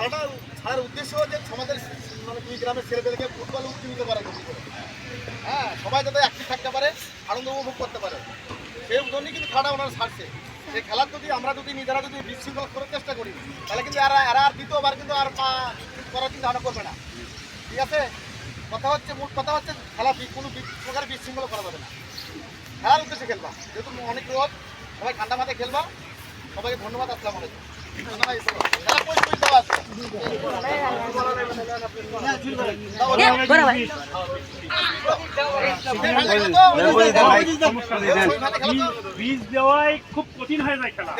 খেলাটা খেলার উদ্দেশ্য যে সমাজের মানে দুই গ্রামের ছেলেদেরকে ফুটবল উজ্জীবিত করা। হ্যাঁ সবাই যাতে অ্যাক্টিভ থাকতে পারে, আনন্দ উপভোগ করতে পারে। সেই জন্যই কিন্তু খেলাটা ওনারা ছাড়ছে। সেই খেলার যদি আমরা যদি নিজেরা যদি বিশৃঙ্খল করার চেষ্টা করি, তাহলে কিন্তু এরা এরা আর দ্বিতীয়বার কিন্তু আর পা করার চিন্তা ভাবনা করবে না। ঠিক আছে? কথা হচ্ছে, মূল কথা হচ্ছে খেলা কোনো প্রকার বিশৃঙ্খলা করা যাবে না। খেলার উদ্দেশ্যে খেলবা। যেহেতু অনেক রোদ, সবাই ঠান্ডা মাথায় খেলবা। সবাইকে ধন্যবাদ, আসসালাম আলাইকুম। খেলা বীজ দেওয়াই খুব কঠিন হয়ে যায় খেলা